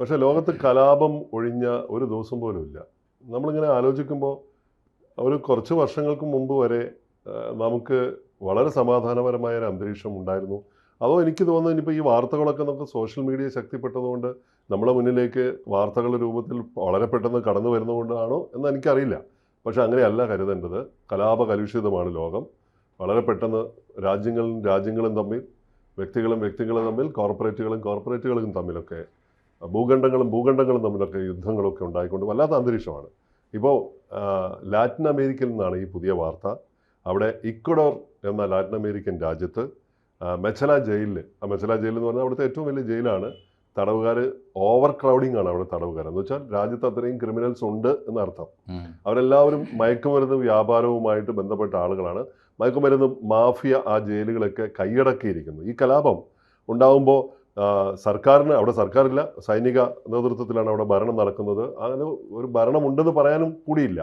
പക്ഷെ ലോകത്ത് കലാപം ഒഴിഞ്ഞ ഒരു ദിവസം പോലും ഇല്ല. നമ്മളിങ്ങനെ ആലോചിക്കുമ്പോൾ ഒരു കുറച്ച് വർഷങ്ങൾക്ക് മുമ്പ് വരെ നമുക്ക് വളരെ സമാധാനപരമായ ഒരു അന്തരീക്ഷം ഉണ്ടായിരുന്നു. അതോ എനിക്ക് തോന്നുന്നു ഇനിയിപ്പോൾ ഈ വാർത്തകളൊക്കെ നമുക്ക് സോഷ്യൽ മീഡിയ ശക്തിപ്പെട്ടതുകൊണ്ട് നമ്മളെ മുന്നിലേക്ക് വാർത്തകളുടെ രൂപത്തിൽ വളരെ പെട്ടെന്ന് കടന്നു വരുന്നതുകൊണ്ടാണോ എന്ന് എനിക്കറിയില്ല. പക്ഷെ അങ്ങനെയല്ല കരുതേണ്ടത്. കലാപ കലുഷിതമാണ് ലോകം. വളരെ പെട്ടെന്ന് രാജ്യങ്ങളും രാജ്യങ്ങളും തമ്മിൽ വ്യക്തികളും വ്യക്തികളും തമ്മിൽ കോർപ്പറേറ്റുകളും കോർപ്പറേറ്റുകളും തമ്മിലൊക്കെ ഭൂഖണ്ഡങ്ങളും ഭൂഖണ്ഡങ്ങളും തമ്മിലൊക്കെ യുദ്ധങ്ങളൊക്കെ ഉണ്ടായിക്കൊണ്ട് വല്ലാത്ത അന്തരീക്ഷമാണ്. ഇപ്പോൾ ലാറ്റിൻ അമേരിക്കയിൽ നിന്നാണ് ഈ പുതിയ വാർത്ത. അവിടെ ഇക്വഡോർ എന്ന ലാറ്റിൻ അമേരിക്കൻ രാജ്യത്ത് മെച്ചല ജയിലിൽ ആ മെച്ചല ജയിൽ എന്ന് പറഞ്ഞാൽ അവിടുത്തെ ഏറ്റവും വലിയ ജയിലാണ്. തടവുകാർ ഓവർ ക്രൗഡിംഗ് ആണ് അവിടെ തടവുകാർ എന്ന് വെച്ചാൽ രാജ്യത്ത് അത്രയും ക്രിമിനൽസ് ഉണ്ട് എന്നർത്ഥം. അവരെല്ലാവരും മയക്കുമരുന്ന് വ്യാപാരവുമായിട്ട് ബന്ധപ്പെട്ട ആളുകളാണ്. മയക്കുമരുന്ന് മാഫിയ ആ ജയിലുകളൊക്കെ കൈയടക്കിയിരിക്കുന്നു. ഈ കലാപം ഉണ്ടാകുമ്പോൾ സർക്കാരിന് അവിടെ സർക്കാരില്ല സൈനിക നേതൃത്വത്തിലാണ് അവിടെ ഭരണം നടക്കുന്നത്. അങ്ങനെ ഒരു ഭരണമുണ്ടെന്ന് പറയാനും കൂടിയില്ല.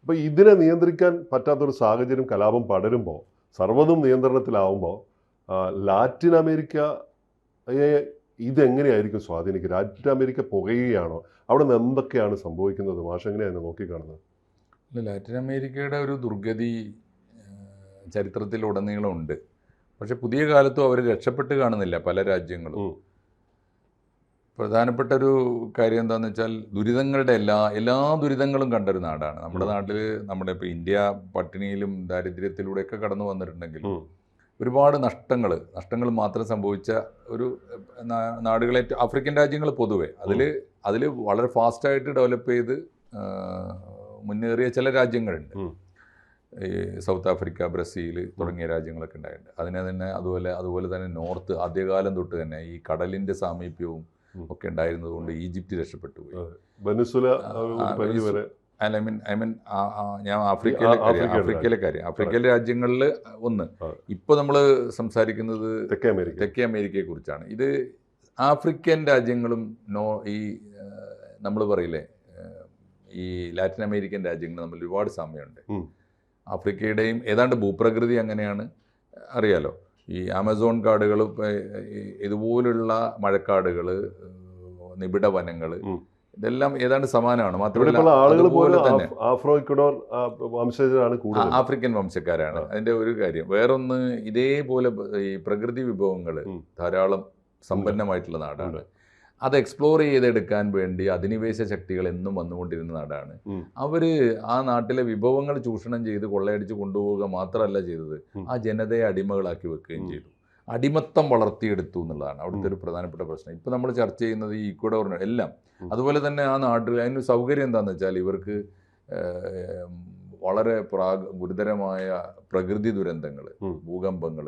അപ്പോൾ ഇതിനെ നിയന്ത്രിക്കാൻ പറ്റാത്തൊരു സാഹചര്യം കലാപം പടരുമ്പോൾ സർവതും നിയന്ത്രണത്തിലാവുമ്പോൾ ലാറ്റിൻ അമേരിക്കയെ ഇതെങ്ങനെയായിരിക്കും സ്വാധീനിക്കുക? ലാറ്റിൻ അമേരിക്ക പുകയുകയാണോ? അവിടെ നിന്ന് എന്തൊക്കെയാണ് സംഭവിക്കുന്നത്? മാഷ് എങ്ങനെയാണ് നോക്കിക്കാണുന്നത്? ലാറ്റിൻ അമേരിക്കയുടെ ഒരു ദുർഗതി ചരിത്രത്തിലുടനീളമുണ്ട്. പക്ഷെ പുതിയ കാലത്തും അവർ രക്ഷപ്പെട്ട് കാണുന്നില്ല പല രാജ്യങ്ങളും. പ്രധാനപ്പെട്ട ഒരു കാര്യം എന്താണെന്ന് വെച്ചാൽ ദുരിതങ്ങളുടെ എല്ലാ എല്ലാ ദുരിതങ്ങളും കണ്ടൊരു നാടാണ്. നമ്മുടെ നാട്ടിൽ നമ്മുടെ ഇപ്പോൾ ഇന്ത്യ പട്ടിണിയിലും ദാരിദ്ര്യത്തിലൂടെയൊക്കെ കടന്നു വന്നിട്ടുണ്ടെങ്കിൽ ഒരുപാട് നഷ്ടങ്ങൾ നഷ്ടങ്ങൾ മാത്രം സംഭവിച്ച ഒരു നാടുകളെ ആഫ്രിക്കൻ രാജ്യങ്ങൾ പൊതുവെ. അതിൽ അതിൽ വളരെ ഫാസ്റ്റായിട്ട് ഡെവലപ്പ് ചെയ്ത് മുന്നേറിയ ചില രാജ്യങ്ങളുണ്ട്. ഈ സൗത്ത് ആഫ്രിക്ക ബ്രസീൽ തുടങ്ങിയ രാജ്യങ്ങളൊക്കെ ഉണ്ടായിട്ടുണ്ട്. അതിനെ തന്നെ അതുപോലെ അതുപോലെ തന്നെ നോർത്ത് ആദ്യകാലം തൊട്ട് തന്നെ ഈ കടലിന്റെ സാമീപ്യവും. ഒക്കെ ഉണ്ടായിരുന്നതുകൊണ്ട് ഈജിപ്റ്റ് രക്ഷപ്പെട്ടു പോയി. ഐ മീൻ ഐ മീൻ ഞാൻ ആഫ്രിക്കയിലെ കാര്യം ആഫ്രിക്കയിലെ കാര്യം. ആഫ്രിക്കയിലെ രാജ്യങ്ങളിൽ ഒന്ന്. ഇപ്പോൾ നമ്മൾ സംസാരിക്കുന്നത് തെക്കേ അമേരിക്ക. തെക്കേ അമേരിക്കയെ കുറിച്ചാണ്. ഇത് ആഫ്രിക്കൻ രാജ്യങ്ങളും നോ ഈ നമ്മൾ പറയില്ലേ ഈ ലാറ്റിൻ അമേരിക്കൻ രാജ്യങ്ങൾ തമ്മിൽ ഒരുപാട് സാമ്യമുണ്ട്. ആഫ്രിക്കയുടെയും ഏതാണ്ട് ഭൂപ്രകൃതി അങ്ങനെയാണ് അറിയാലോ. ഈ ആമസോൺ കാടുകൾ ഇതുപോലുള്ള മഴക്കാടുകൾ നിബിഡ വനങ്ങൾ ഇതെല്ലാം ഏതാണ്ട് സമാനമാണ്. മാത്രമല്ല ആളുകൾ അതുപോലെ തന്നെ ആഫ്രോ വംശജരാണ് കൂടുതൽ ആഫ്രിക്കൻ വംശക്കാരാണ്. അതിന്റെ ഒരു കാര്യം വേറൊന്ന് ഇതേപോലെ ഈ പ്രകൃതി വിഭവങ്ങൾ ധാരാളം സമ്പന്നമായിട്ടുള്ള നാടാണ്. അത് എക്സ്പ്ലോർ ചെയ്തെടുക്കാൻ വേണ്ടി അധിനിവേശ ശക്തികൾ എന്നും വന്നുകൊണ്ടിരുന്ന നാടാണ്. അവർ ആ നാട്ടിലെ വിഭവങ്ങൾ ചൂഷണം ചെയ്ത് കൊള്ളയടിച്ച് കൊണ്ടുപോവുക മാത്രമല്ല ചെയ്തത്. ആ ജനതയെ അടിമകളാക്കി വെക്കുകയും ചെയ്തു. അടിമത്തം വളർത്തിയെടുത്തു എന്നുള്ളതാണ് അവിടുത്തെ ഒരു പ്രധാനപ്പെട്ട പ്രശ്നം. ഇപ്പൊ നമ്മൾ ചർച്ച ചെയ്യുന്നത് ഈ ഇക്വഡോറിന് എല്ലാം. അതുപോലെ തന്നെ ആ നാട്ടിൽ അതിന് സൗകര്യം എന്താണെന്ന് വെച്ചാൽ ഇവർക്ക് വളരെ ഗുരുതരമായ പ്രകൃതി ദുരന്തങ്ങൾ. ഭൂകമ്പങ്ങൾ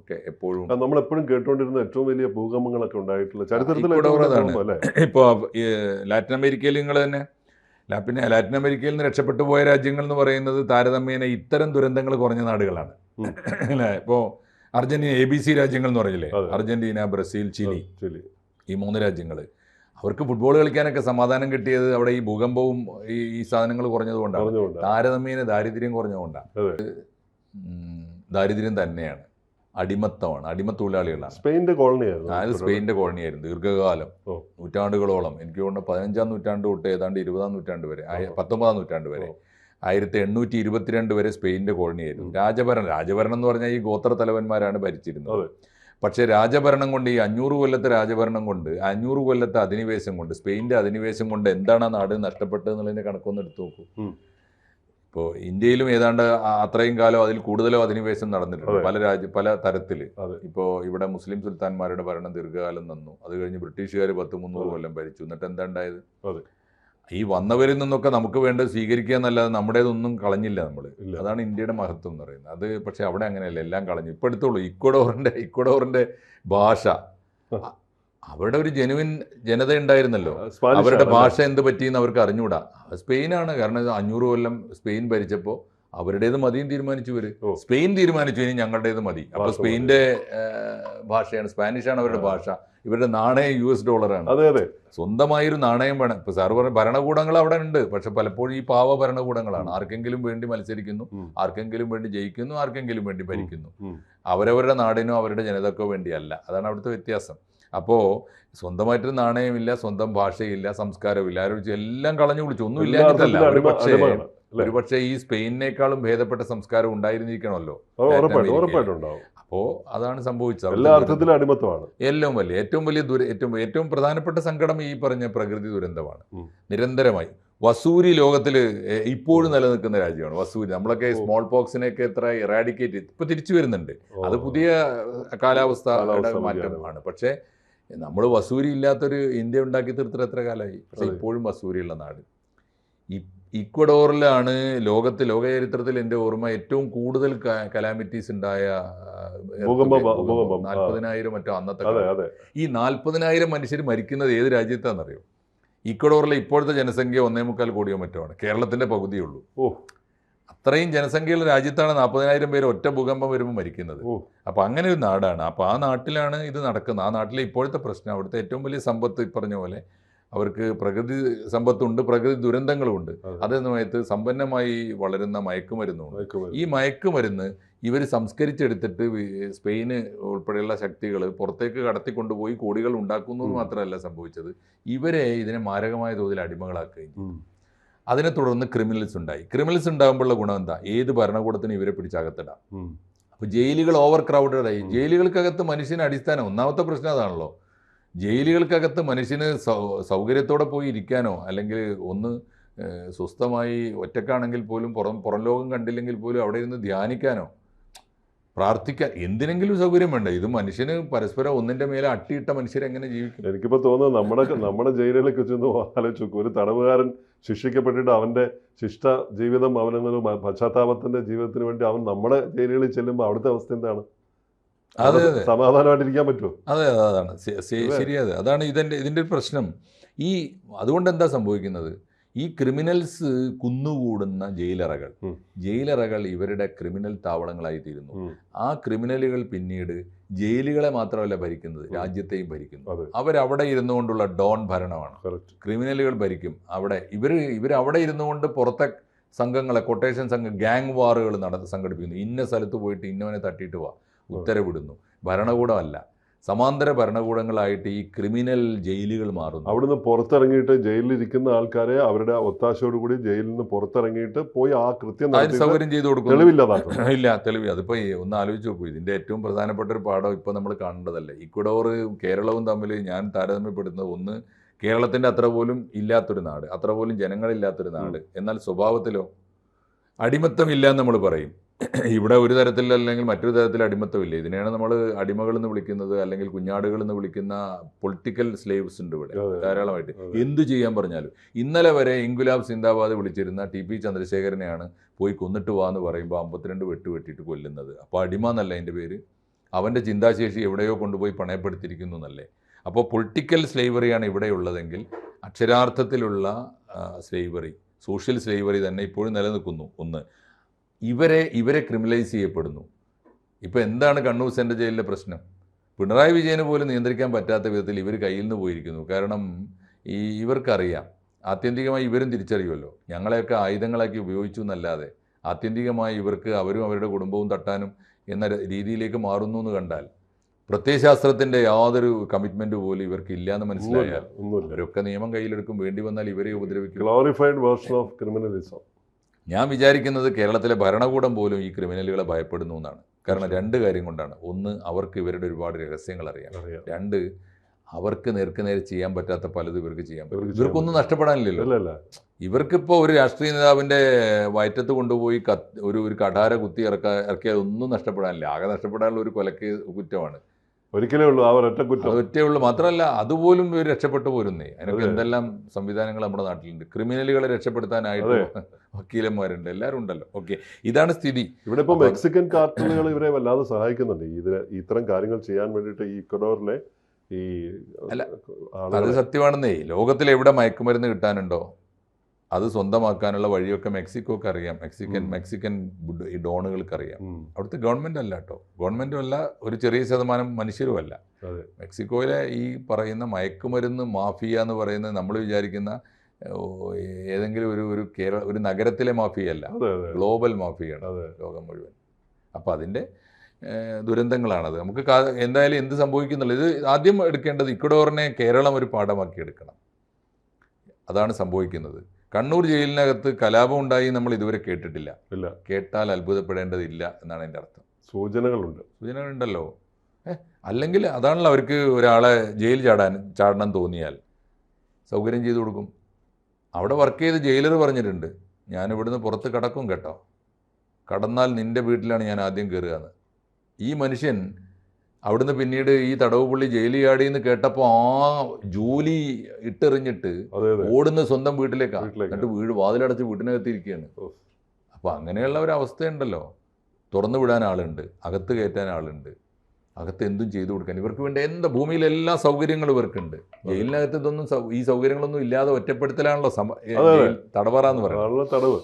ഒക്കെ എപ്പോഴും നമ്മൾ എപ്പോഴും കേട്ടുകൊണ്ടിരുന്ന ഏറ്റവും വലിയ ഭൂകമ്പങ്ങളൊക്കെ ഉണ്ടായിട്ടുള്ള ചരിത്രത്തിൽ ഇപ്പോൾ ലാറ്റിൻ അമേരിക്കയിൽ നിങ്ങൾ തന്നെ പിന്നെ ലാറ്റിൻ അമേരിക്കയിൽ നിന്ന് രക്ഷപ്പെട്ടു പോയ രാജ്യങ്ങൾ എന്ന് പറയുന്നത് താരതമ്യേന ഇത്തരം ദുരന്തങ്ങൾ കുറഞ്ഞ നാടുകളാണ്. അല്ലേ ഇപ്പോൾ അർജന്റീന എ ബി സി രാജ്യങ്ങൾ എന്ന് പറയില്ലേ? Argentina Brazil Chile Chile. ഈ മൂന്ന് രാജ്യങ്ങൾ അവർക്ക് ഫുട്ബോൾ കളിക്കാനൊക്കെ സമാധാനം കിട്ടിയത് അവിടെ ഈ ഭൂകമ്പവും ഈ ഈ സാധനങ്ങൾ കുറഞ്ഞതുകൊണ്ടാണ്. താരതമ്യേന ദാരിദ്ര്യം കുറഞ്ഞതുകൊണ്ടാണ്. ദാരിദ്ര്യം തന്നെയാണ്. അടിമത്തമാണ്. അടിമത്തൊഴിലാളികളാണ്. സ്പെയിന്റെ കോളനിയായിരുന്നു ഞാൻ സ്പെയിന്റെ കോളനിയായിരുന്നു. ദീർഘകാലം. നൂറ്റാണ്ടുകളോളം. എനിക്ക് തോന്നുന്നു പതിനഞ്ചാം നൂറ്റാണ്ട് തൊട്ട് ഏതാണ്ട് ഇരുപതാം നൂറ്റാണ്ട് വരെ. പത്തൊമ്പതാം നൂറ്റാണ്ട് വരെ. ആയിരത്തി എണ്ണൂറ്റി ഇരുപത്തിരണ്ട് വരെ സ്പെയിന്റെ കോളനിയായിരുന്നു. രാജഭരണം. രാജഭരണം എന്ന് പറഞ്ഞാൽ ഈ ഗോത്ര തലവന്മാരാണ് ഭരിച്ചിരുന്നത്. അതെ. പക്ഷേ രാജഭരണം കൊണ്ട് ഈ അഞ്ഞൂറ് കൊല്ലത്തെ രാജഭരണം കൊണ്ട് അഞ്ഞൂറ് കൊല്ലത്തെ അധിനിവേശം കൊണ്ട് സ്പെയിന്റെ അധിനിവേശം കൊണ്ട് എന്താണ് ആ നാട് നഷ്ടപ്പെട്ടത് എന്നുള്ളതിന്റെ കണക്കൊന്ന് എടുത്തു നോക്കൂ. ഇപ്പോൾ ഇന്ത്യയിലും ഏതാണ്ട് അത്രയും കാലം അതിൽ കൂടുതലോ അധിനിവേശം നടന്നിട്ടുണ്ട്. പല രാജ്യ പല തരത്തിൽ. ഇപ്പോൾ ഇവിടെ മുസ്ലിം സുൽത്താൻമാരുടെ ഭരണം ദീർഘകാലം നിന്നു. അത് കഴിഞ്ഞ് ബ്രിട്ടീഷുകാർ പത്ത് മുന്നൂറ്. കൊല്ലം ഭരിച്ചു. എന്നിട്ട് എന്താ ഉണ്ടായത്. ഈ വന്നവരിൽ നിന്നൊക്കെ നമുക്ക് വേണ്ടത് സ്വീകരിക്കുക എന്നല്ലാതെ നമ്മുടേതൊന്നും കളഞ്ഞില്ല നമ്മൾ അതാണ് ഇന്ത്യയുടെ മഹത്വം എന്ന് പറയുന്നത്. അത് പക്ഷേ അവിടെ അങ്ങനെയല്ല എല്ലാം കളഞ്ഞു. ഇപ്പോൾ എടുത്തോളൂ ഇക്വഡോറിന്റെ ഇക്വഡോറിന്റെ ഭാഷ. അവിടെ അവരുടെ ഒരു ജനുവിൻ ജനത ഉണ്ടായിരുന്നല്ലോ. അവരുടെ ഭാഷ എന്ത് പറ്റിയെന്ന് അവർക്ക് അറിഞ്ഞുകൂടാ സ്പെയിനാണ്. കാരണം അഞ്ഞൂറ് കൊല്ലം സ്പെയിൻ ഭരിച്ചപ്പോൾ അവരുടേത് മതിയും തീരുമാനിച്ചു ഇവർ. സ്പെയിൻ തീരുമാനിച്ചു ഇനി ഞങ്ങളുടേത് മതി. അപ്പൊ സ്പെയിന്റെ ഭാഷയാണ്. സ്പാനിഷാണ് അവരുടെ ഭാഷ. ഇവരുടെ നാണയം യു എസ് ഡോളറാണ്. അതെ അതെ. സ്വന്തമായി ഒരു നാണയം വേണം. ഇപ്പൊ സാർ പറഞ്ഞ ഭരണകൂടങ്ങൾ അവിടെ ഉണ്ട്. പക്ഷെ പലപ്പോഴും ഈ പാവ ഭരണകൂടങ്ങളാണ്. ആർക്കെങ്കിലും വേണ്ടി മത്സരിക്കുന്നു ആർക്കെങ്കിലും വേണ്ടി ജയിക്കുന്നു ആർക്കെങ്കിലും വേണ്ടി ഭരിക്കുന്നു. അവരവരുടെ നാടിനോ അവരുടെ ജനതക്കോ വേണ്ടിയല്ല. അതാണ് അവിടുത്തെ വ്യത്യാസം. അപ്പോൾ സ്വന്തമായിട്ടൊരു നാണയമില്ല സ്വന്തം ഭാഷയില്ല സംസ്കാരമില്ല. ആരും എല്ലാം കളഞ്ഞു കുളിച്ചു ഒന്നും ഇല്ലാഞ്ഞിട്ടല്ല ഒരു പക്ഷേ അടിമയാണ്. അല്ലേ? ഒരു പക്ഷേ ഈ സ്പെയിനിനേക്കാളും ഭേദപ്പെട്ട സംസ്കാരം ഉണ്ടായിരുന്നിരിക്കണമല്ലോ. അത് ഉറപ്പായിട്ടും ഉറപ്പായിട്ടും ഉണ്ടാവും അപ്പോൾ അതാണ് സംഭവിച്ചത്. എല്ലാ അർത്ഥത്തിലും അടിമത്തമാണ്. ഏറ്റവും വലിയ ഏറ്റവും വലിയ ദുര ഏറ്റവും ഏറ്റവും പ്രധാനപ്പെട്ട സങ്കടം ഈ പറഞ്ഞ പ്രകൃതി ദുരന്തമാണ്. നിരന്തരമായി. വസൂരി ലോകത്തിൽ ഇപ്പോഴും നിലനിൽക്കുന്ന രാജ്യമാണ് വസൂരി. നമ്മളൊക്കെ. സ്മോൾ പോക്സിനെയൊക്കെ എത്ര ഇറാഡിക്കേറ്റ് ഇപ്പൊ തിരിച്ചു വരുന്നുണ്ട്. അത് പുതിയ കാലാവസ്ഥ മാറ്റമാണ്. പക്ഷേ നമ്മൾ വസൂരി ഇല്ലാത്തൊരു ഇന്ത്യ ഉണ്ടാക്കി തീർത്തിട്ട് എത്ര കാലമായി പക്ഷെ. ഇപ്പോഴും വസൂരിയുള്ള നാട്. ഇക്വഡോറിലാണ് ലോകത്ത് ലോക ചരിത്രത്തിൽ എന്റെ ഓർമ്മ ഏറ്റവും കൂടുതൽ കലാമിറ്റീസ് ഉണ്ടായ. നാൽപ്പതിനായിരം മറ്റോ അന്നത്തെ ഈ നാൽപ്പതിനായിരം മനുഷ്യർ മരിക്കുന്നത് ഏത് രാജ്യത്താണെന്നറിയോ? ഇക്വഡോറിലെ ഇപ്പോഴത്തെ ജനസംഖ്യ ഒന്നേ മുക്കാൽ കോടിയോ മറ്റോ ആണ്. കേരളത്തിന്റെ പകുതിയുള്ളൂ ഓ. അത്രയും ജനസംഖ്യയുള്ള രാജ്യത്താണ് നാൽപ്പതിനായിരം പേര് ഒറ്റ ഭൂകമ്പം വരുമ്പോൾ മരിക്കുന്നത്. ഓ. അപ്പൊ അങ്ങനെ ഒരു നാടാണ്. അപ്പൊ ആ നാട്ടിലാണ് ഇത് നടക്കുന്നത്. ആ നാട്ടിലെ ഇപ്പോഴത്തെ പ്രശ്നം അവിടുത്തെ ഏറ്റവും വലിയ സമ്പത്ത് ഈ പറഞ്ഞ പോലെ അവർക്ക് പ്രകൃതി സമ്പത്തുണ്ട് പ്രകൃതി ദുരന്തങ്ങളുമുണ്ട്. അതെ. സമയത്ത് സമ്പന്നമായി വളരുന്ന മയക്കുമരുന്നുണ്ട്. ഈ മയക്കുമരുന്ന് ഇവർ സംസ്കരിച്ചെടുത്തിട്ട് സ്പെയിന് ഉൾപ്പെടെയുള്ള ശക്തികൾ പുറത്തേക്ക് കടത്തിക്കൊണ്ടുപോയി കോടികൾ ഉണ്ടാക്കുന്നത് മാത്രമല്ല സംഭവിച്ചത്. ഇവരെ ഇതിനെ മാരകമായ തോതിൽ അടിമകളാക്കുകയും അതിനെ തുടർന്ന് ക്രിമിനൽസ് ഉണ്ടായി. ക്രിമിനൽസ് ഉണ്ടാകുമ്പോഴുള്ള ഗുണം എന്താ? ഏത് ഭരണകൂടത്തിനും ഇവരെ പിടിച്ചകത്തിടാം. അപ്പോൾ ജയിലുകൾ ഓവർ ക്രൗഡഡ് ആയി ജയിലുകൾക്കകത്ത് മനുഷ്യന് അടിസ്ഥാനം ഒന്നാമത്തെ പ്രശ്നം അതാണല്ലോ. ജയിലുകൾക്കകത്ത് മനുഷ്യന് സൗ സൗകര്യത്തോടെ പോയി ഇരിക്കാനോ അല്ലെങ്കിൽ ഒന്ന് സ്വസ്ഥമായി ഒറ്റക്കാണെങ്കിൽ പോലും പുറം പുറം ലോകം കണ്ടില്ലെങ്കിൽ പോലും അവിടെ ഇരുന്ന് ധ്യാനിക്കാനോ പ്രാർത്ഥിക്കാൻ എന്തിനെങ്കിലും സൗകര്യം വേണ്ട ഇത് മനുഷ്യന് പരസ്പരം ഒന്നിന്റെ മേലെ അട്ടിയിട്ട മനുഷ്യരെങ്ങനെ ജീവിക്കും? എനിക്കിപ്പോ തോന്നുന്നത് നമ്മുടെ നമ്മുടെ ജയിലുകളെ ചെന്ന് ആലോചിച്ചു ഒരു തടവുകാരൻ ശിക്ഷിക്കപ്പെട്ടിട്ട് അവന്റെ ശിഷ്ട ജീവിതം അവനെന്നൊരു പശ്ചാത്താപത്തിന്റെ ജീവിതത്തിന് വേണ്ടി അവൻ നമ്മുടെ ജയിലുകളിൽ ചെല്ലുമ്പോൾ അവിടുത്തെ അവസ്ഥ എന്താണ്? അതെ അതെ. സമാധാനമായിട്ടിരിക്കാൻ പറ്റുമോ? അതെ അതെ, അതാണ്. ശരിയത് അതാണ് ഇതിന്റെ ഇതിന്റെ ഒരു പ്രശ്നം. ഈ അതുകൊണ്ട് എന്താ സംഭവിക്കുന്നത്? ഈ ക്രിമിനൽസ് കുന്നുകൂടുന്ന ജയിലറകൾ. ജയിലറകൾ ഇവരുടെ ക്രിമിനൽ താവളങ്ങളായി തീരുന്നു. ആ ക്രിമിനലുകൾ പിന്നീട് ജയിലുകളെ മാത്രമല്ല ഭരിക്കുന്നത് രാജ്യത്തെയും ഭരിക്കുന്നു. അവരവിടെ ഇരുന്നു കൊണ്ടുള്ള ഡോൺ ഭരണമാണ്. ക്രിമിനലുകൾ ഭരിക്കും. അവിടെ ഇവർ ഇവർ അവിടെ ഇരുന്നുകൊണ്ട് പുറത്തെ സംഘങ്ങളെ കൊട്ടേഷൻ സംഘം ഗാങ് വാറുകൾ നട സംഘടിപ്പിക്കുന്നു. ഇന്ന സ്ഥലത്ത് പോയിട്ട് ഇന്നവനെ തട്ടിയിട്ട് വാ. ഉത്തരവിടുന്നു. ഭരണകൂടമല്ല. സമാന്തര ഭരണകൂടങ്ങളായിട്ട് ഈ ക്രിമിനൽ ജയിലുകൾ മാറുന്നു. അവിടുന്ന് പുറത്തിറങ്ങിയിട്ട് ജയിലിലിരിക്കുന്ന ആൾക്കാരെ അവരുടെ ഒത്താശയോട് കൂടി ജയിലിൽ നിന്ന് പുറത്തിറങ്ങിയിട്ട് പോയി ആ കൃത്യം സൗകര്യം ചെയ്തു കൊടുക്കും തെളിവില്ലാതാക്കും ഇല്ല തെളിവ് അതിപ്പോ ഒന്ന് ആലോചിച്ച് നോക്കൂ. ഇതിന്റെ ഏറ്റവും പ്രധാനപ്പെട്ട ഒരു പാഠം ഇപ്പോൾ നമ്മൾ കാണേണ്ടതല്ലേ. ഇക്വഡോർ കേരളവും തമ്മിൽ ഞാൻ താരതമ്യപ്പെടുന്നത് ഒന്ന് കേരളത്തിന്റെ അത്ര പോലും ഇല്ലാത്തൊരു നാട് അത്ര പോലും ജനങ്ങളില്ലാത്തൊരു നാട്. എന്നാൽ സ്വഭാവത്തിലോ അടിമത്തമില്ല എന്ന് നമ്മൾ പറയും. ഇവിടെ ഒരു തരത്തിൽ അല്ലെങ്കിൽ മറ്റൊരു തരത്തിൽ അടിമത്തമില്ല. ഇതിനെയാണ് നമ്മൾ അടിമകൾ എന്ന് വിളിക്കുന്നത് അല്ലെങ്കിൽ കുഞ്ഞാടുകൾ എന്ന് വിളിക്കുന്ന പൊളിറ്റിക്കൽ സ്ലേവ്സ് ഉണ്ട് ഇവിടെ. ധാരാളമായിട്ട്. എന്തു ചെയ്യാൻ പറഞ്ഞാലും. ഇന്നലെ വരെ ഇൻഗുലാബ് സിന്ദാബാദ് വിളിച്ചിരുന്ന ടി പി ചന്ദ്രശേഖരനെയാണ് പോയി കൊന്നിട്ട് വാ എന്ന് പറയുമ്പോൾ അമ്പത്തിരണ്ട് വെട്ട് വെട്ടിയിട്ട് കൊല്ലുന്നത്. അപ്പോൾ അടിമ എന്നല്ല അതിന്റെ പേര്? അവന്റെ ചിന്താശേഷി എവിടെയോ കൊണ്ടുപോയി പണയപ്പെടുത്തിയിരിക്കുന്നു എന്നല്ലേ? അപ്പോൾ പൊളിറ്റിക്കൽ സ്ലേവറിയാണ് ഇവിടെ ഉള്ളതെങ്കിൽ അക്ഷരാർത്ഥത്തിലുള്ള സ്ലേവറി സോഷ്യൽ സ്ലേവറി തന്നെ ഇപ്പോഴും നിലനിൽക്കുന്നു. ഒന്ന് ഇവരെ ഇവരെ ക്രിമിനലൈസ് ചെയ്യപ്പെടുന്നു. ഇപ്പോൾ എന്താണ് കണ്ണൂർ സെൻട്രൽ ജയിലിലെ പ്രശ്നം? പിണറായി വിജയന് പോലും നിയന്ത്രിക്കാൻ പറ്റാത്ത വിധത്തിൽ ഇവർ കയ്യിൽ നിന്ന് പോയിരിക്കുന്നു. കാരണം ഈ ഇവർക്കറിയാം ആത്യന്തികമായി ഇവരും തിരിച്ചറിയുമല്ലോ. ഞങ്ങളെയൊക്കെ ആയുധങ്ങളാക്കി ഉപയോഗിച്ചു എന്നല്ലാതെ ആത്യന്തികമായി ഇവർക്ക് അവരും അവരുടെ കുടുംബവും തട്ടാനും എന്ന രീതിയിലേക്ക് മാറുന്നു എന്ന് കണ്ടാൽ പ്രത്യയശാസ്ത്രത്തിന്റെ യാതൊരു കമ്മിറ്റ്മെന്റ് പോലും ഇവർക്ക് ഇല്ലാന്ന് മനസ്സിലായാൽ ഇവരൊക്കെ നിയമം കയ്യിലെടുക്കും. വേണ്ടി വന്നാൽ ഇവരെ ഉപദ്രവിക്കും. ഗ്ലോറിഫൈഡ് വേർഷൻ ഓഫ് ക്രിമിനലിസം ഞാൻ വിചാരിക്കുന്നത് കേരളത്തിലെ ഭരണകൂടം പോലും ഈ ക്രിമിനലുകളെ ഭയപ്പെടുന്നു എന്നാണ്. കാരണം രണ്ട് കാര്യം കൊണ്ടാണ്. ഒന്ന് അവർക്ക് ഇവരുടെ ഒരുപാട് രഹസ്യങ്ങൾ അറിയാം. രണ്ട് അവർക്ക് നേർക്ക് നേരെ ചെയ്യാൻ പറ്റാത്ത പലതും ഇവർക്ക് ചെയ്യാൻ പറ്റും. ഇവർക്കൊന്നും നഷ്ടപ്പെടാനില്ലല്ലോ. ഇവർക്കിപ്പോൾ ഒരു രാഷ്ട്രീയ നേതാവിന്റെ വയറ്റത്ത് കൊണ്ടുപോയി കത്ത് ഒരു ഒരു കടാര കുത്തി ഇറക്ക ഇറക്കിയാൽ ഒന്നും നഷ്ടപ്പെടാനില്ല. ആകെ നഷ്ടപ്പെടാനുള്ള ഒരു കൊലക്ക് കുറ്റമാണ്. ഒരിക്കലേ ഉള്ളൂ ആ ഒരൊറ്റ കുറ്റം. ഒറ്റേ ഉള്ളൂ. മാത്രമല്ല അതുപോലും ഇവർ രക്ഷപ്പെട്ടു പോരുന്നേ. അതിനൊക്കെ എന്തെല്ലാം സംവിധാനങ്ങൾ നമ്മുടെ നാട്ടിലുണ്ട്. ക്രിമിനലുകളെ രക്ഷപ്പെടുത്താനായിട്ട് വക്കീലന്മാരുണ്ട്. എല്ലാവരും ഉണ്ടല്ലോ. ഓക്കെ. ഇതാണ് സ്ഥിതി. ഇവിടെ ഇപ്പൊ മെക്സിക്കൻ കാർട്ടലുകൾ ഇവരെ വല്ലാതെ സഹായിക്കുന്നുണ്ട്. ഇതിന് ഇത്തരം കാര്യങ്ങൾ ചെയ്യാൻ വേണ്ടിയിട്ട് ഈ ഇക്വഡോറിലെ ഈ അല്ല, അത് സത്യമാണെന്നേ. ലോകത്തിൽ എവിടെ മയക്കുമരുന്ന് കിട്ടാനുണ്ടോ? അത് സ്വന്തമാക്കാനുള്ള വഴിയൊക്കെ മെക്സിക്കോക്ക് അറിയാം. മെക്സിക്കൻ മെക്സിക്കൻ ബുഡ്- ഈ ഡോണുകൾക്ക് അറിയാം അവിടുത്തെ ഗവൺമെന്റ് അല്ല കേട്ടോ ഗവൺമെന്റും അല്ല ഒരു ചെറിയ ശതമാനം മനുഷ്യരും അല്ല. മെക്സിക്കോയിലെ ഈ പറയുന്ന മയക്കുമരുന്ന് മാഫിയ എന്ന് പറയുന്നത് നമ്മൾ വിചാരിക്കുന്ന ഏതെങ്കിലും ഒരു ഒരു കേരള ഒരു നഗരത്തിലെ മാഫിയ അല്ല. അതെ അതെ. ഗ്ലോബൽ മാഫിയാണ് ലോകം മുഴുവൻ. അപ്പോൾ അതിന്റെ ദുരന്തങ്ങളാണത്. നമുക്ക് എന്തായാലും എന്ത് സംഭവിക്കുന്നുള്ളത് ഇത് ആദ്യം എടുക്കേണ്ടത് ഇക്വഡോറിനെ കേരളം ഒരു പാഠമാക്കി എടുക്കണം. അതാണ് സംഭവിക്കുന്നത്. കണ്ണൂർ ജയിലിനകത്ത് കലാപം ഉണ്ടായി നമ്മൾ ഇതുവരെ കേട്ടിട്ടില്ല. ഇല്ല. കേട്ടാൽ അത്ഭുതപ്പെടേണ്ടതില്ല എന്നാണ് എന്റെ അർത്ഥം. സൂചനകളുണ്ട്. സൂചനകളുണ്ടല്ലോ. ഏഹ് അല്ലെങ്കിൽ അതാണല്ലോ അവർക്ക് ഒരാളെ ജയിൽ ചാടാൻ ചാടണം തോന്നിയാൽ. സൗകര്യം ചെയ്തു കൊടുക്കും. അവിടെ വർക്ക് ചെയ്ത് ജയിലർ പറഞ്ഞിട്ടുണ്ട് ഞാൻ ഇവിടുന്ന് പുറത്ത് കടക്കും കേട്ടോ. കടന്നാൽ നിന്റെ വീട്ടിലാണ് ഞാൻ ആദ്യം കയറുക എന്ന് ഈ മനുഷ്യൻ അവിടുന്ന് പിന്നീട് ഈ തടവുപുള്ളി ജയിലിൽ ആടി എന്ന് കേട്ടപ്പോൾ ആ ജോലി ഇട്ടെറിഞ്ഞിട്ട് ഓടുന്ന സ്വന്തം വീട്ടിലേക്കാണ് വീട്ടിലേക്ക്. എന്നിട്ട് വീട് വാതിലടച്ച് വീട്ടിനകത്തിരിക്കുകയാണ്. ഇരിക്കുകയാണ് അപ്പോൾ അങ്ങനെയുള്ള ഒരു അവസ്ഥയുണ്ടല്ലോ. തുറന്നു വിടാൻ ആളുണ്ട് അകത്ത് കയറ്റാൻ ആളുണ്ട് അകത്ത് എന്തും ചെയ്തു കൊടുക്കാൻ. ഇവർക്ക് വേണ്ട എന്താ ഭൂമിയിൽ എല്ലാ സൗകര്യങ്ങളും ഇവർക്കുണ്ട്. ജയിലിനകത്ത് ഇതൊന്നും ഈ സൗകര്യങ്ങളൊന്നും ഇല്ലാതെ ഒറ്റപ്പെടുത്തലാണല്ലോ തടവറ എന്ന് പറയുന്നത്.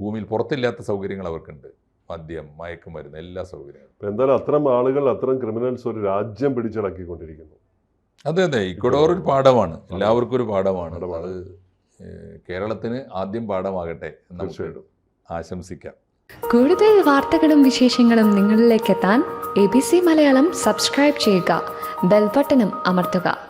ഭൂമിയിൽ പുറത്തില്ലാത്ത സൗകര്യങ്ങൾ അവർക്കുണ്ട്. മദ്യം മയക്കുമരുന്ന് എല്ലാ സൗകര്യങ്ങളും. എന്തായാലും അത്തരം ആളുകൾ അത്തരം ക്രിമിനൽസ് ഒരു രാജ്യം പിടിച്ചടക്കിക്കൊണ്ടിരിക്കുന്നു. അതെ അതെ. ഇക്വഡോർ ഒരു പാഠമാണ്. എല്ലാവർക്കും ഒരു പാഠമാണ്. അത് കേരളത്തിന് ആദ്യം പാഠമാകട്ടെ എന്ന് നമുക്ക് തീർച്ചയായിട്ടും. ആശംസിക്കാം. കൂടുതൽ വാർത്തകളും വിശേഷങ്ങളും നിങ്ങളിലേക്ക് എത്താൻ A B C Malayalam subscribe ചെയ്യുക. ബെൽബട്ടനും അമർത്തുക.